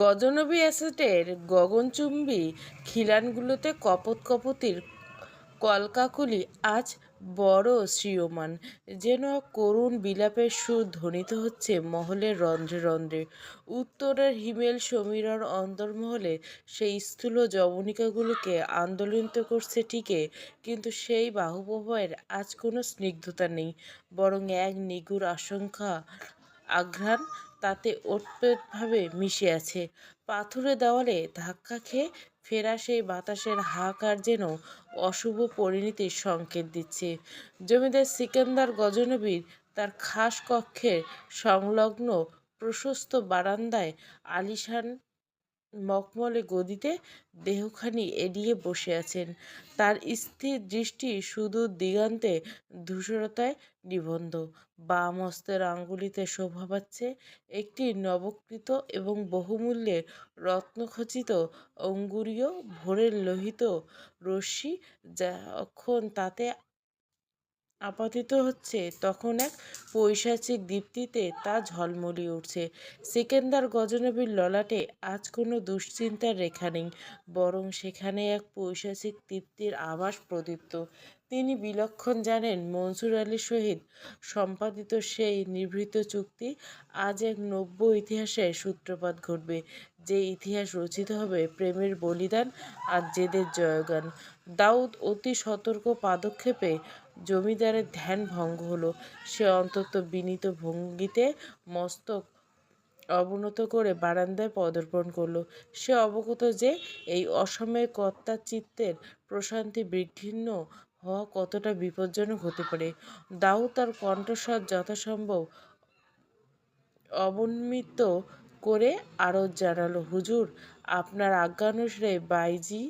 গজনবী অ্যাসেটের গগনচুম্বী খিলানগুলোতে কপত কপতির কলকাকুলি আজ বড় শ্রীয়মান যেন করুণ বিলাপের সুর ধ্বনিত হচ্ছে মহলের রন্ধ্রে রন্ধ্রে। উত্তরের হিমেল সমীরণ অন্তর্মহলে সেই স্থূল যবনিকাগুলোকে আন্দোলিত করছে ঠিকই, কিন্তু সেই বাহুপ্রবাহের আজ কোনো স্নিগ্ধতা নেই, বরং এক নিগুড় আশঙ্কা, আঘ্রাণ তাতে ওটপেটভাবে মিশে আছে। পাথুরে দেওয়ালে ধাক্কা খেয়ে ফেরা সেই বাতাসের হাহাকার যেন অশুভ পরিণতির সংকেত দিচ্ছে। জমিদার সিকান্দার গজনবীর তার খাস কক্ষের সংলগ্ন প্রশস্ত বারান্দায় আলিশান মখমলে গদিতে দেহখানি এড়িয়ে বসে আছেন। তার স্থির দৃষ্টি সুদূর দিগন্তে ধূসরতায় নিবন্ধ। বাম হস্তের আঙ্গুলিতে শোভা পাচ্ছে একটি নবকৃত এবং বহুমূল্যের রত্নখচিত অঙ্গুরীয় ভোরের লোহিত রশ্মি যখন তাতে আপাতিত হচ্ছে, তখন এক পৈশাচিক দীপ্তিতে তা ঝলমলি উঠছে। সিকেন্দার গজনবীর ললাটে আজ কোনো দুশ্চিন্তার রেখা নেই, বরং সেখানে এক পৈশাচিক তৃপ্তির আভাস প্রদীপ্ত। তিনি বিলক্ষণ জানেন, মনসুর আলীর সহিত সম্পাদিত সেই নিভৃত চুক্তি আজ এক নব্য ইতিহাসের সূত্রপাত ঘটবে, যে ইতিহাস রচিত হবে প্রেমের বলিদান আর জেদের জয়গান। দাউদ অতি সতর্ক পদক্ষেপে জমিদারের ধ্যান ভঙ্গ হলো। সে অন্তত বিনীত ভঙ্গিতে মস্তক অবনত করে বারান্দায় পদার্পণ করল। সে অবগত যে এই অসময়ে কর্তার চিত্তের প্রশান্তি বিঘ্নিন্ন হওয়া কতটা বিপজ্জনক হতে পারে। দাউ তার কণ্ঠস্বর যথাসম্ভব অবন্মিত করে আরজ জানালো, হুজুর, আপনার আজ্ঞানুসারে বাইজি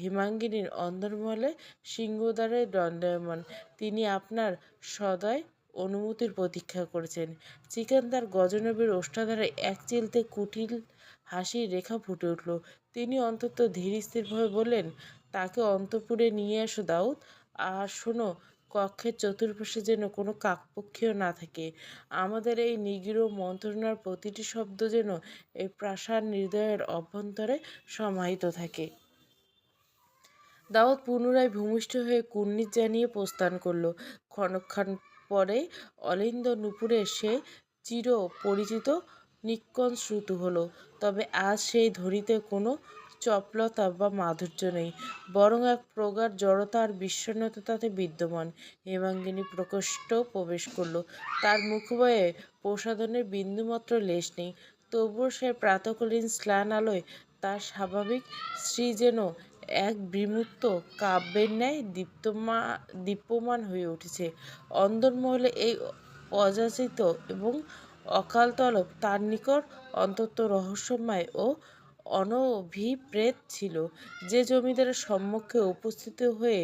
হিমাঙ্গিনীর অন্দরমহলে সিংহদ্বারে দণ্ডায়মান। তিনি আপনার সদয় অনুমতির প্রতীক্ষা করেছেন। চিকেনদার গজনবীর ওষ্ঠাধারে এক চিলতে কুটিল হাসির রেখা ফুটে উঠল। তিনি অন্তত ধীর স্থিরভাবে বললেন, তাকে অন্তপুরে নিয়ে আসো দাউদ। আর শোনো, কক্ষের চতুর্পাশে যেন কোনো কাকপক্ষীও না থাকে। আমাদের এই নিগৃঢ় মন্ত্রণার প্রতিটি শব্দ যেন এই প্রাসাদ হৃদয়ের অভ্যন্তরে সমাহিত থাকে। দাউদ পুনরায় ভূমিষ্ঠ হয়ে কুর্নিশ জানিয়ে প্রস্থান করল। ক্ষণক্ষণ পরে অলিন্দ নুপুরে সে চির পরিচিত নিক্কণ শ্রুত হলো। তবে আজ সেই ধরিতে কোনো চপলতা বা মাধুর্য নেই, বরং এক প্রগাঢ় জড়তা আর বিষণ্ণতা তাতে বিদ্যমান। হেমাঙ্গিনী প্রকোষ্ঠ প্রবেশ করল। তার মুখবয়ে প্রসাদনের বিন্দুমাত্র লেশ নেই, তবুও সে প্রাতকালীন স্নান আলোয় তার স্বাভাবিক স্ত্রী যেন এক বিমূর্ত কাব্যের ন্যায় দীপ্তমা, দীপ্যমান হয়ে উঠেছে। অন্দরমহলে এই অযাচিত এবং অকালতলব তার নিকট অন্তত রহস্যময় ও অনভিপ্রেত ছিল। যে জমিদারের সম্মুখে উপস্থিত হয়ে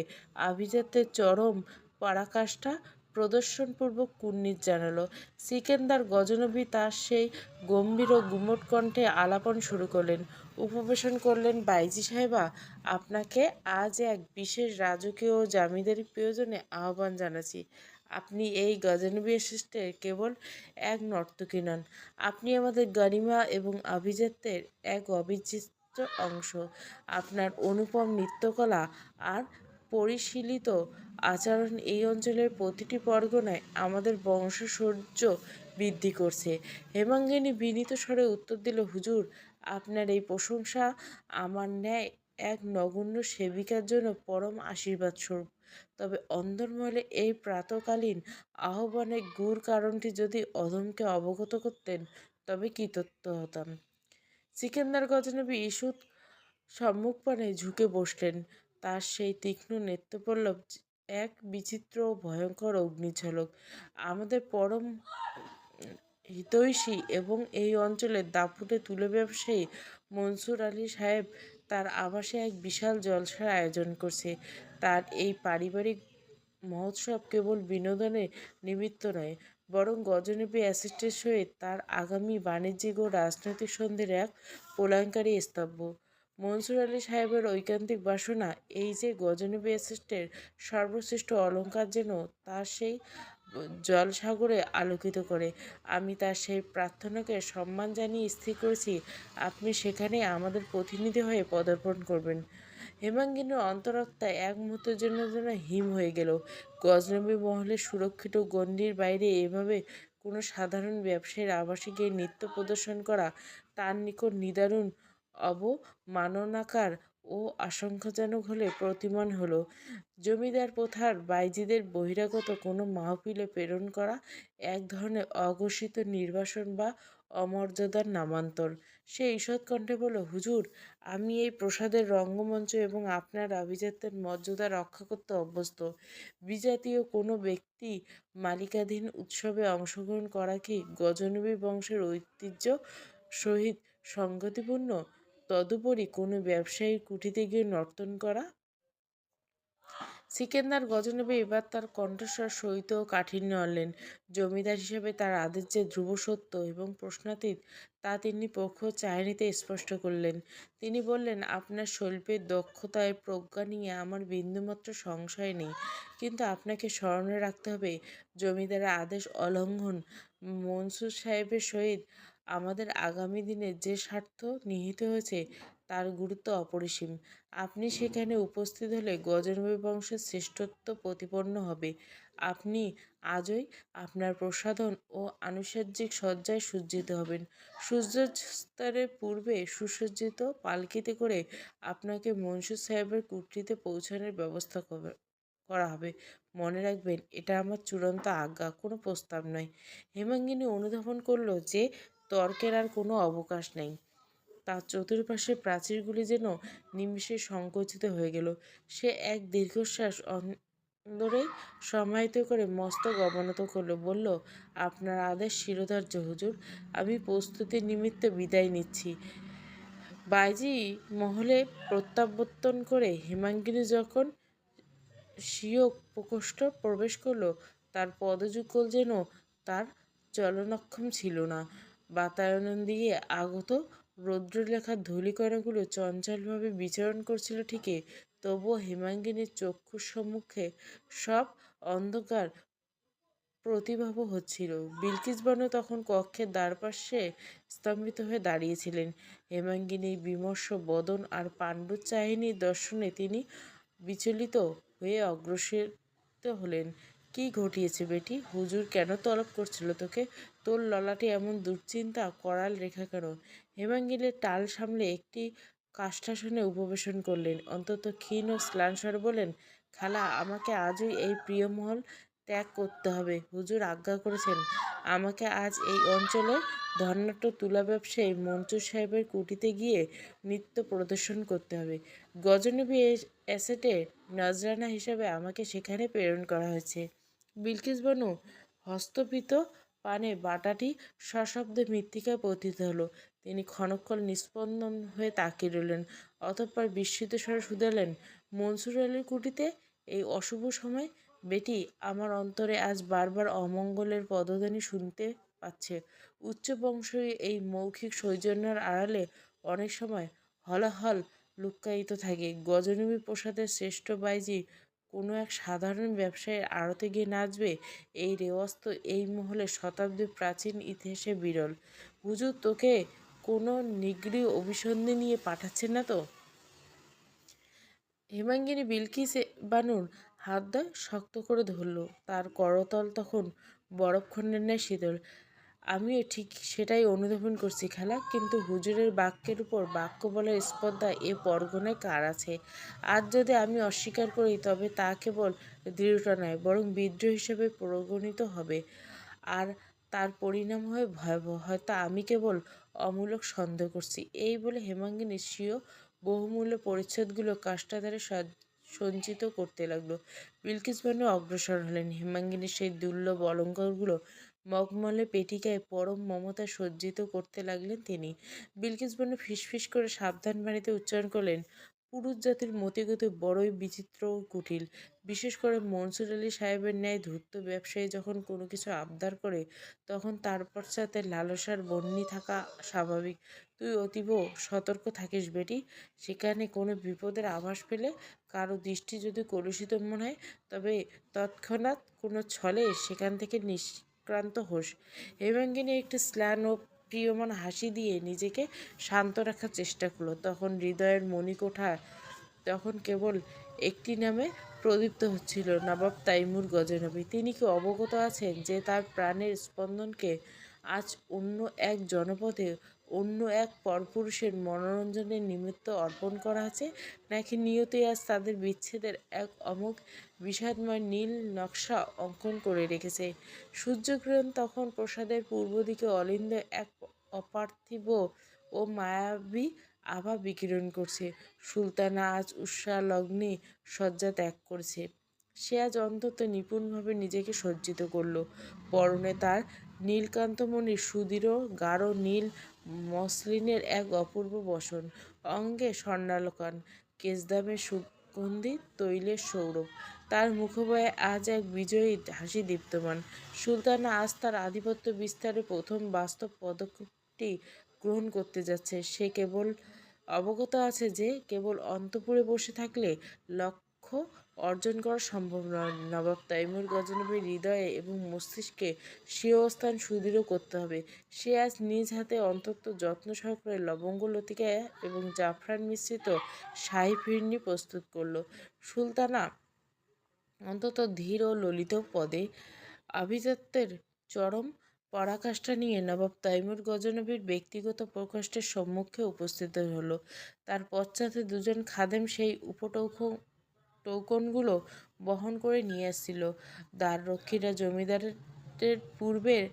আভিজাত্যের চরম পরাকাষ্ঠা প্রদর্শনপূর্বক কুর্নিশ জানালো। সিকেন্দার গজনবী তার সেই গম্ভীর ও গুমট কণ্ঠে আলাপন শুরু করলেন। উপবেশন করলেন বাইজি সাহেবা। আপনাকে আজ এক বিশেষ রাজকীয় জামিদারি প্রয়োজনে আহ্বান জানাচ্ছি। আপনি এই গজনবী এসেস্টের কেবল এক নর্তকী নন, আপনি আমাদের গরিমা এবং আভিজাত্যের এক অবিচ্ছেদ্য অংশ। আপনার অনুপম নৃত্যকলা আর পরিশীলিত আচরণ এই অঞ্চলের প্রতিটি পরগনায় আমাদের বংশশৌর্য বৃদ্ধি করছে। হেমাঙ্গিনী বিনীত স্বরে উত্তর দিল, হুজুর আপনার এই প্রশংসা আমার ন্যায় এক নগণ্য সেবিকার জন্য পরম আশীর্বাদ স্বরূপ। তবে অন্দরমহলে এই প্রাতকালীন আহ্বানের গুর কারণটি যদি অধমকে অবগত করতেন, তবে কৃতজ্ঞ হতাম? সিকেন্দার গজনবী ঈষৎ সম্মুখপানে ঝুঁকে বসলেন। তার সেই তীক্ষ্ণ নেত্রপল্লব এক বিচিত্র ও ভয়ঙ্কর অগ্নিঝলক। আমাদের পরম হিতৈষী এবং এই অঞ্চলের দাপুটে তুলে ব্যবসায়ী মনসুর আলী সাহেব তার আবাসে এক বিশাল জলসার আয়োজন করছে। তার এই পারিবারিক মহোৎসব কেবল বিনোদনের নিমিত্ত নয়, বরং গজনবী অ্যাসেটের সহিত তার আগামী বাণিজ্যিক ও রাজনৈতিক সন্ধির এক পোলাঙ্কারী স্তব্ধ মনসুর আলী সাহেবের ঐকান্তিক বাসনা, এই যে গজনবী অ্যাসেটের সর্বশ্রেষ্ঠ অলঙ্কার যেন তার সেই জলসাগরে আলোকিত করে। আমি তার সেই প্রার্থনাকে সম্মান জানিয়ে স্থির করেছি। আপনি সেখানে আমাদের প্রতিনিধি হয়ে পদার্পণ করবেন। হেমাঙ্গিনীর অন্তরাত্মা এক মুহূর্তের জন্য যেন হিম হয়ে গেল। গজনবী মহলের সুরক্ষিত গণ্ডির বাইরে এভাবে কোনো সাধারণ ব্যবসায়ীর আবাসে গিয়ে নৃত্য প্রদর্শন করা তার নিকট নিদারুণ অবমাননাকার ও আশঙ্কাজনক হলে প্রতিমান হলো। জমিদার প্রথার বাইজিদের বহিরাগত কোনো মাহফিলে প্রেরণ করা এক ধরনের অঘোষিত নির্বাসন বা অমর্যাদার নামান্তর। সে ঈষৎ কণ্ঠে বলল, হুজুর, আমি এই প্রসাদের রঙ্গমঞ্চ এবং আপনার আভিজাত্যের মর্যাদা রক্ষা করতে অভ্যস্ত। বিজাতীয় কোনো ব্যক্তি মালিকাধীন উৎসবে অংশগ্রহণ করা কি গজনবী বংশের ঐতিহ্য সহিত সঙ্গতিপূর্ণ? তদুপরি কোনো ব্যবসায়ীর কুঠিতে গিয়ে নর্তন করা? সিকেন্দার গজনবী এবার তার কণ্ঠস্বর সহিত কাঠিন্য আনলেন। জমিদার হিসেবে তার আদেশ যে ধ্রুব সত্য এবং প্রশ্নাতীত, তা তিনি পক্ষ চায়নিতে স্পষ্ট করলেন। তিনি বললেন, আপনার শৈল্পের দক্ষতায় প্রজ্ঞা নিয়ে আমার বিন্দুমাত্র সংশয় নেই। কিন্তু আপনাকে স্মরণে রাখতে হবে, জমিদারের আদেশ অলঙ্ঘন মনসুর সাহেবের সহিত আমাদের আগামী দিনে যে স্বার্থ নিহিত হয়েছে, তার গুরুত্ব অপরিসীম। আপনি সেখানে উপস্থিত হলে গজনবী বংশের শ্রেষ্ঠত্ব প্রতিপন্ন হবে। আপনি আজই আপনার প্রসাধন ও আনুষাজ্যিক সজ্জায় সজ্জিত হবেন। সূর্যাস্তরের পূর্বে সুসজ্জিত পালকিতে করে আপনাকে মনসুর সাহেবের কুঠিতে পৌঁছানোর ব্যবস্থা করবে করা হবে। মনে রাখবেন, এটা আমার চূড়ান্ত আজ্ঞা, কোনো প্রস্তাব নয়। হেমাঙ্গিনী অনুধাবন করল যে তর্কের আর কোনো অবকাশ নেই। তার চতুর্পাশের প্রাচীরগুলি যেন নিমিষে সংকুচিত হয়ে গেল। সে এক দীর্ঘশ্বাস অন্দরে সমাহিত করে মস্তক অবনত করল, বলল, আপনার আদেশ শিরোধার্য, হুজুর। আমি প্রস্তুতির নিমিত্তে বিদায় নিচ্ছি। বাইজি মহলে প্রত্যাবর্তন করে হেমাঙ্গিনী যখন স্বীয় প্রকোষ্ঠ প্রবেশ করল, তার পদযুগল যেন তার চলনক্ষম ছিল না। বাতায়নন দিয়ে আগত রৌদ্রলেখার ধূলিকণাগুলো চঞ্চলভাবে বিচরণ করছিল ঠিকই, তবুও হেমাঙ্গিনীর চক্ষুর সম্মুখে সব অন্ধকার প্রতিভাব হচ্ছিল। বিলকিস তখন কক্ষের দ্বারপাশে স্তম্ভিত হয়ে দাঁড়িয়েছিলেন। হেমাঙ্গিনীর বিমর্ষ বদন আর পাণ্ডুচাহিনীর দর্শনে তিনি বিচলিত হয়ে অগ্রসরিত হলেন। কি ঘটিয়েছে বেটি? হুজুর কেন তলব করছিল তোকে? তোর ললাটে এমন দুশ্চিন্তা, করাল রেখা কেন? হেমাঙ্গিলের টাল সামলে একটি কাষ্ঠাসনে উপবেশন করলেন। অন্তত ক্ষীণ ও স্লানস্বর বলেন, খালা, আমাকে আজই এই প্রিয়মহল ত্যাগ করতে হবে। হুজুর আজ্ঞা করেছেন, আমাকে আজ এই অঞ্চলে ধর্নাট্য তুলা ব্যবসায়ী মঞ্চুর সাহেবের কুটিতে গিয়ে নৃত্য প্রদর্শন করতে হবে। গজনবী অ্যাসেটে নজরানা হিসাবে আমাকে সেখানে প্রেরণ করা হয়েছে। বিলকিস বানু হস্তপিত পানে বাটাটি সশব্দে মৃত্তিকায় পতিত হলো। তিনি ক্ষণক্ষণ নিস্পন্দন হয়ে তাকিয়ে রইলেন, অতঃপর বিস্মিত স্বরে শুধালেন, মনসুর আলীর কুটিতে এই অশুভ সময়, বেটি, আমার অন্তরে আজ বারবার অমঙ্গলের পদধ্বনি শুনতে পাচ্ছে। উচ্চ বংশের এই মৌখিক সৌজন্যের আড়ালে অনেক সময় হলাহল লুক্কায়িত থাকে। গজনবী প্রসাদের শ্রেষ্ঠ বাইজি কোনো এক সাধারণ ব্যবসায়ীর আড়তে গিয়ে নাচবে, এই রেওয়াজ তো এই মহলে শতাব্দী প্রাচীন ইতিহাসে বিরল। হুজুর তোকে কোনো নিগৃহ অভিসন্ধি নিয়ে পাঠাচ্ছেন না তো? হেমাঙ্গিনী বিলকিস বানুর হাতটা শক্ত করে ধরল। তার করতল তখন বরফখণ্ডের ন্যায় শীতল। আমিও ঠিক সেটাই অনুধাবন করছি খালা, কিন্তু হুজুরের বাক্যের উপর বাক্য বলার স্পর্ধা এ পরগনায় কার আছে? আজ যদি আমি অস্বীকার করি, তবে তা কেবল দৃঢ়তা নয়, বরং বিদ্রোহ হিসেবে প্রগণিত হবে। আর তার পরিণাম হয়ে ভয়াবহ, হয়তো আমি কেবল অমূলক সন্দেহ করছি। এই বলে হেমাঙ্গিনী স্বীয় বহুমূল্য পরিচ্ছদগুলো কাষ্টাধারে সঞ্চিত করতে লাগল। বিলকিস বানু অগ্রসর হলেন। হেমাঙ্গিনীর সেই দুর্লভ অলঙ্কারগুলো মগমলে পেটিকায় পরম মমতা সজ্জিত করতে লাগলেন তিনি। বিলকিস বানু ফিসফিস করে সাবধান বাণীতে উচ্চারণ করলেন, পুরুষ জাতির মতিগতি বড়ই বিচিত্র ও কুটিল। বিশেষ করে মনসুর আলী সাহেবের ন্যায় ধূর্ত ব্যবসায়ী যখন কোনো কিছু আবদার করে, তখন তার পশ্চাতে লালসার বন্যি থাকা স্বাভাবিক। তুই অতীব সতর্ক থাকিস বেটি। সেখানে কোনো বিপদের আভাস পেলে কারও দৃষ্টি যদি কলুষিত মনে হয়, তবে তৎক্ষণাৎ কোনো ছলে সেখান থেকে নিষ্ক্রান্ত হোস। হেমাঙ্গিনী একটি স্ল্যান ও প্রিয়মান হাসি দিয়ে নিজেকে শান্ত রাখার চেষ্টা করল। তখন হৃদয়ের মণিকোঠা তখন কেবল একটি নামে প্রদীপ্ত হচ্ছিল, নবাব তাইমুর গজনবী। তিনি কি অবগত আছেন যে তার প্রাণের স্পন্দনকে আজ অন্য এক জনপদে অন্য এক পরপুরুষের মনোরঞ্জনের নিমিত্ত অর্পণ করা আছে। নাকি নিয়তই আজ তাদের বিচ্ছেদের এক অমুক বিষাদময় নীল নকশা অঙ্কন করে রেখেছে। সূর্যগ্রহণ তখন প্রসাদের পূর্ব দিকে অলিন্দ এক অপার্থিব ও মায়াবী আভা বিকিরণ করছে। সুলতানা আজ উৎসাহ লগ্নে শয্যা ত্যাগ করছে। সে আজ অন্তত নিপুণভাবে নিজেকে সজ্জিত করল। পরনে তার নীলকান্তমণির সুদৃঢ় গাঢ় নীল মসলিনের এক অপূর্ব বসন। অঙ্গে স্বর্ণালকান কেশদামে সুগন্ধি তৈলের সৌরভ। তার মুখবয়ে আজ এক বিজয়ী হাসি দীপ্তমান। সুলতানা আজ তার আধিপত্য বিস্তারে প্রথম বাস্তব পদক্ষেপটি গ্রহণ করতে যাচ্ছে। সে কেবল অবগত আছে যে, কেবল অন্তপুরে বসে থাকলে লক্ষ্য অর্জন করা সম্ভব নয়। নবাব তাইমুর গজনবীর হৃদয়ে এবং মস্তিষ্কে স্বীয় স্থান সুদৃঢ় করতে হবে। সে আজ নিজ হাতে অন্তত যত্ন সহকারে লবঙ্গ লতিকা এবং জাফরান মিশ্রিত শাহী ফিরনি প্রস্তুত করল। সুলতানা অন্তত ধীর ও ললিত পদে আভিজাত্যের চরম পরাকাষ্ঠা নিয়ে নবাব তাইমুর গজনবীর ব্যক্তিগত প্রকোষ্ঠের সম্মুখে উপস্থিত হলো। তার পশ্চাতে দুজন খাদেম সেই উপটৌক টোকনগুলো বহন করে নিয়ে আসছিল। দ্বাররক্ষীরা জমিদারের পূর্বের,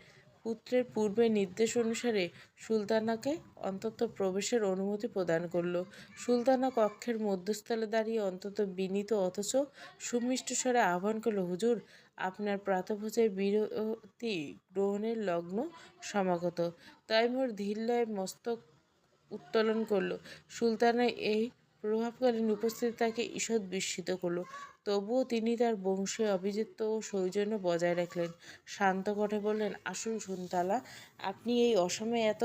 পুত্রের পূর্বের নির্দেশ অনুসারে সুলতানাকে অন্তত প্রবেশের অনুমতি প্রদান করল। সুলতানা কক্ষের মধ্যস্থলে দাঁড়িয়ে অন্তত বিনীত অথচ সুমিষ্ট স্বরে আহ্বান করল, হুজুর, আপনার প্রাতভোজের বিরতি গ্রহণের লগ্ন সমাগত। তৈমুর ধীরলয়ে মস্তক উত্তোলন করল। সুলতানা এই প্রভাবকালীন উপস্থিতি তাকে ঈষৎ বিস্মিত করল। তবুও তিনি তার বংশে অভিজিত্ব ও সৌজন্য বজায় রাখলেন। শান্ত কণ্ঠে বললেন, আসুন সুনতালা, আপনি এই অসময়ে এত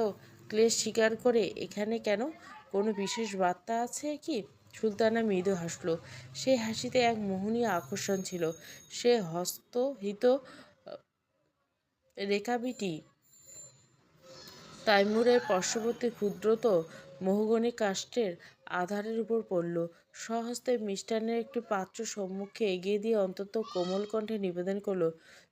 ক্লেশ স্বীকার করে এখানে কেন? কোনো বিশেষ বার্তা আছে কি? সুলতানা মৃদু হাসল। সেই হাসিতে এক মোহনীয় আকর্ষণ ছিল। সে হস্তহিত, রেখাবিটি তাইমুরের পার্শ্ববর্তী ক্ষুদ্রত মোহগণি কাষ্ঠের আধারের উপর পড়ল। স্বহস্তে মিষ্টান্নের একটি পাত্র সম্মুখে এগিয়ে দিয়ে অন্তত কোমল কণ্ঠে নিবেদন করল,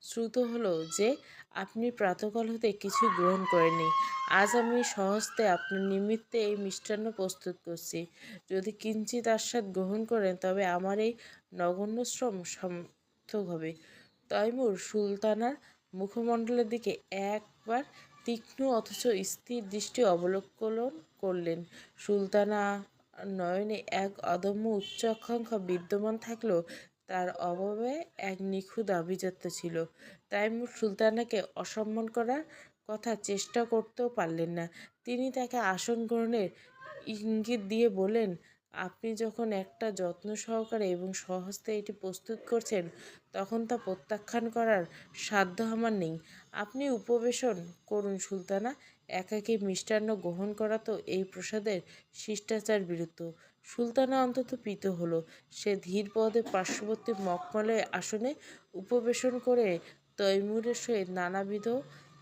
শ্রুত হলো যে, আপনি প্রাতকাল হতে কিছু গ্রহণ করেননি। আজ আমি স্বহস্তে আপনার নিমিত্তে এই মিষ্টান্ন প্রস্তুত করছি। যদি কিঞ্চিত আস্বাদ গ্রহণ করেন, তবে আমার এই নগণ্য শ্রম সার্থক হবে। তৈমুর সুলতানার মুখমণ্ডলের দিকে একবার তীক্ষ্ণ অথচ স্থির দৃষ্টি অবলোকন করলেন। সুলতানা নয়নে এক অদম্য উচ্চ আকাঙ্ক্ষা বিদ্যমান থাকলেও তার অভাবে এক নিখুঁত আভিজাত্য ছিল। তাইমুর সুলতানাকে অসম্মান করার কথা চেষ্টা করতেও পারলেন না। তিনি তাকে আসন গ্রহণের ইঙ্গিত দিয়ে বলেন আপনি যখন একটা যত্ন সহকারে এবং সহজতে এটি প্রস্তুত করছেন, তখন তা প্রত্যাখ্যান করার সাধ্য আমার নেই। আপনি উপবেশন করুন সুলতানা একাকী মিষ্টান্ন গ্রহণ করা তো এই প্রসাদের শিষ্টাচার বিরুদ্ধ। সুলতানা অন্তত প্রীত হলো। সে ধীর পদে পার্শ্ববর্তী মকমলের আসনে উপবেশন করে তৈমুরের সহিত নানাবিধ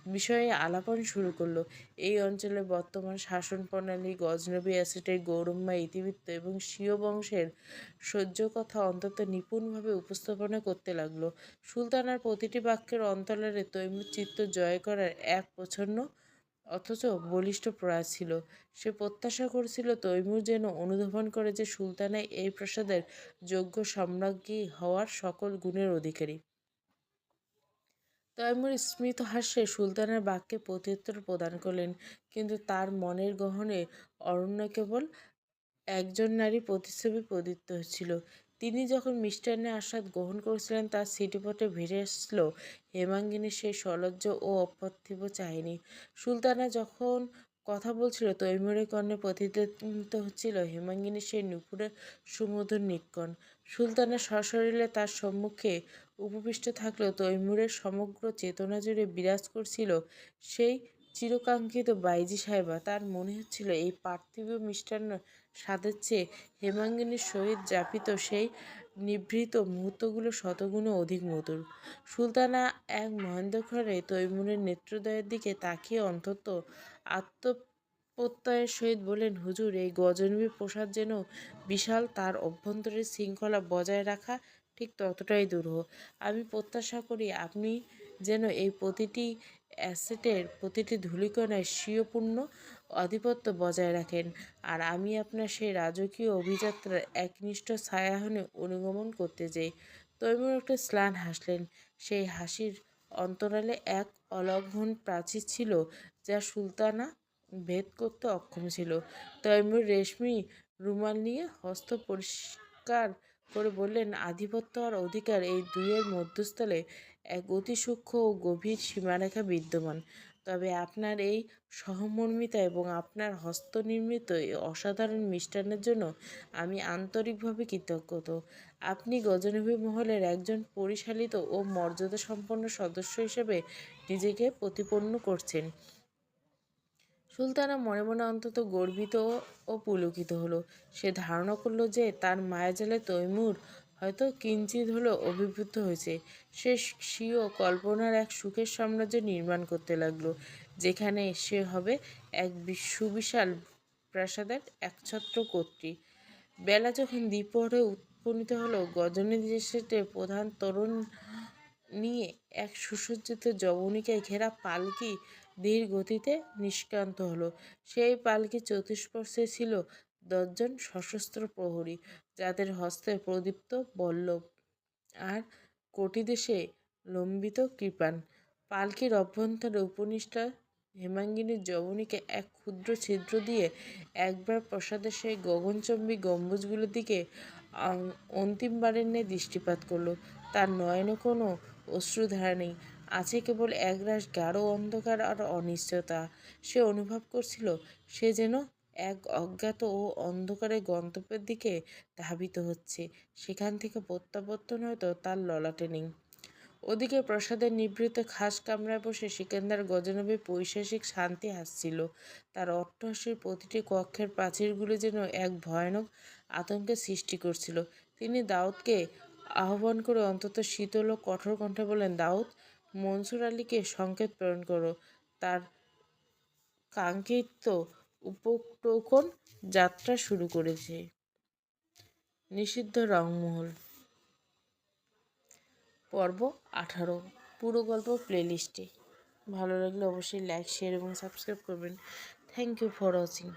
বিষয়ে আলাপন শুরু করল। এই অঞ্চলে বর্তমান শাসন প্রণালী গজনবী অ্যাসেটের গৌরবময় ইতিবৃত্ত এবং স্বীয় বংশের সহ্য কথা অন্তত নিপুণভাবে উপস্থাপনা করতে লাগল। সুলতানার প্রতিটি বাক্যের অন্তরালে তৈমুর চিত্ত জয় করার এক প্রচ্ছন্ন অথচ বলিষ্ঠ প্রয়াস ছিল। সে প্রত্যাশা করেছিল তৈমুর যেন অনুধাবন করে যে সুলতানা এই প্রাসাদের যোগ্য সম্রাজ্ঞী হওয়ার সকল গুণের অধিকারী। তৈমুর স্মিত হাস্যে সুলতানের বাক্যে প্রত্যুত্তর প্রদান করলেন, কিন্তু তার মনের গহনে অরণ্য কেবল একজন নারী প্রতিচ্ছবি প্রদীপ্ত হচ্ছিল। তিনি যখন মিষ্টান্নের আস্বাদ গ্রহণ করেছিলেন, তার সিটিপটে ভিড়ে আসলো হেমাঙ্গিনীর সেই সলজ্জ ও অপার্থিব চাহিনি। সুলতানা যখন কথা বলছিল তৈমুরের কর্ণে প্রতিধ্বনিত হচ্ছিল হেমাঙ্গিনী সেই নুপুরের সুমধুর নিকণ সুলতানা সশরীরে তার সম্মুখে উপবিষ্ট থাকলেও তৈমুরের সমগ্র চেতনা জুড়ে বিরাজ করছিল সেই চিরকাঙ্ক্ষিত বাইজি সাহেবা। তার মনে হচ্ছিল, এই পার্থিব মিষ্টান্ন স্বাদের চেয়ে হেমাঙ্গিনীর সহিত যাপিত সেই নিভৃত মুহূর্তগুলো শতগুণে অধিক মধুর। সুলতানা এক মহেন্দ্রক্ষণে তৈমুরের নেত্রদ্বয়ের দিকে তাকিয়ে অন্তত আত্মপ্রত্যয়ের সহিত বললেন, হুজুর, এই গজনবী প্রসাদ যেন বিশাল, তার অভ্যন্তরের শৃঙ্খলা বজায় রাখা ঠিক ততটাই দুরূহ। আমি প্রত্যাশা করি আপনি যেন এই প্রতিটি অ্যাসেটের প্রতিটি ধূলিকণায় স্বীয়পূর্ণ আধিপত্য বজায় রাখেন আর আমি আপনার সেই রাজকীয় অভিযাত্রার একনিষ্ঠ ছায়াহনে অনুগমন করতে চাই তৈমুর একটা স্লান হাসলেন। সেই হাসির অন্তরালে এক অলঘন প্রাচীর ছিল যা সুলতানা ভেদ করতে অক্ষম ছিল। তৈমুর রেশমি রুমাল নিয়ে হস্ত পরিষ্কার করে বললেন, আধিপত্য আর অধিকার এই দুইয়ের মধ্যস্থলে এক অতি সূক্ষ্ম ও গভীর সীমারেখা বিদ্যমান। তবে আপনার এই সহমর্মিতা এবং আপনার হস্তনির্মিত এই অসাধারণ মিষ্টান্নের জন্য আমি আন্তরিকভাবে কৃতজ্ঞত আপনি গজনবী মহলের একজন পরিশালিত ও মর্যাদা সম্পন্ন সদস্য হিসেবে নিজেকে প্রতিপন্ন করছেন। সুলতানা মনে মনে অন্তত গর্বিত ও পুলকিত হলো। সে ধারণা করল যে তার মায়াজালে তৈমুর হয়তো কিঞ্চিত হলেও অভিভূত হয়েছে। সে স্বীয় কল্পনার এক সুখের সাম্রাজ্য নির্মাণ করতে লাগল, যেখানে সে হবে এক সুবিশাল প্রাসাদের একছত্র কর্ত্রী বেলা যখন দ্বিপ্রহরে উপনীত হলো, গজনী দেশের প্রধান তরুণ নিয়ে এক সুসজ্জিত যবনিকায় ঘেরা পালকি ধীর গতিতে নিষ্ক্রান্ত হলো। সেই পালকি চতুষ্পর্শে ছিল দশজন সশস্ত্র প্রহরী যাদের হস্তে প্রদীপ্ত বল্লভ আর কোটি দেশে লম্বিত কৃপান। পালকির অভ্যন্তরে উপনিষ্ঠা হেমাঙ্গিনীর যবনীকে এক ক্ষুদ্র ছিদ্র দিয়ে একবার প্রসাদে সেই গগনচম্বী গম্বুজগুলোর দিকে অন্তিমবারের ন্যায় দৃষ্টিপাত করল। তার নয়নে কোনো অশ্রুধারা নেই। আছে কেবল একরাশ গাঢ় অন্ধকার আর অনিশ্চয়তা। সে অনুভব করছিল সে যেন এক অজ্ঞাত ও অন্ধকারে গন্তব্যের দিকে ধাবিত হচ্ছে। সেখান থেকে প্রত্যাবর্তন হয়তো তার ললাটে নেই। ওদিকে প্রসাদের নিভৃত খাস কামরায় বসে সিকান্দার গজনবে পৈশাসিক শান্তি হাসছিল। তার অট্টহাসির প্রতিটি কক্ষের প্রাচীরগুলি যেন এক ভয়ানক আতঙ্কের সৃষ্টি করছিল। তিনি দাউদকে আহ্বান করে অন্তত শীতল ও কঠোর কণ্ঠে বলেন দাউদ, মনসুর আলীকে সংকেত প্রেরণ করো। তার কাঙ্ক্ষিত উপটোকন যাত্রা শুরু করেছে। নিষিদ্ধ রংমহল। পর্ব আঠারো। পুরো গল্প প্লেলিস্টে ভালো লাগলে অবশ্যই লাইক শেয়ার এবং সাবস্ক্রাইব করবেন। Thank you for watching